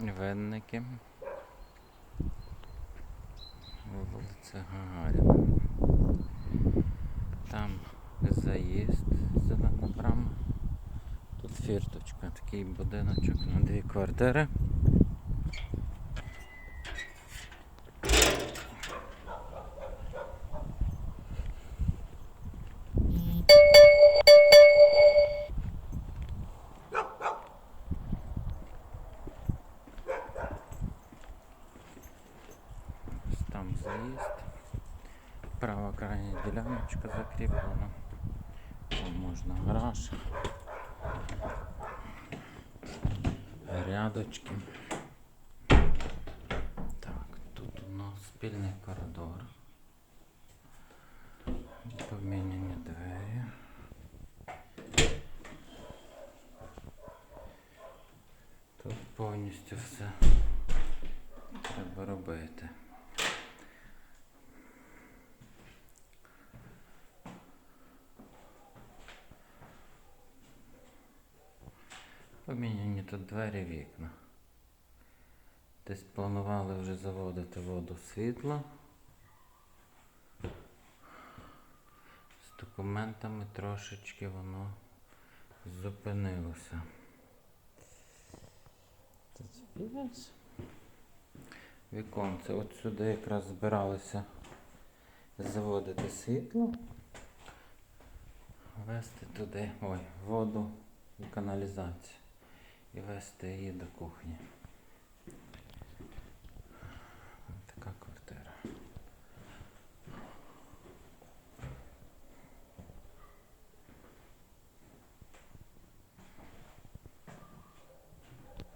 Винники. Вулиця Гагаріна. Там заїзд, зелена брама. Тут фірточка, такий будиночок на дві квартири. Там заїзд. Права крайня діляночка закріплена. Там можна гараж. Рядочки. Так, тут у нас спільний коридор. Поміняні двері. Тут повністю все треба робити. Поміняні тут двері вікна. Десь планували вже заводити воду світло. З документами трошечки воно зупинилося. Віконце. От сюди якраз збиралися заводити світло. Вести туди ой, воду і каналізацію. І вести її до кухні.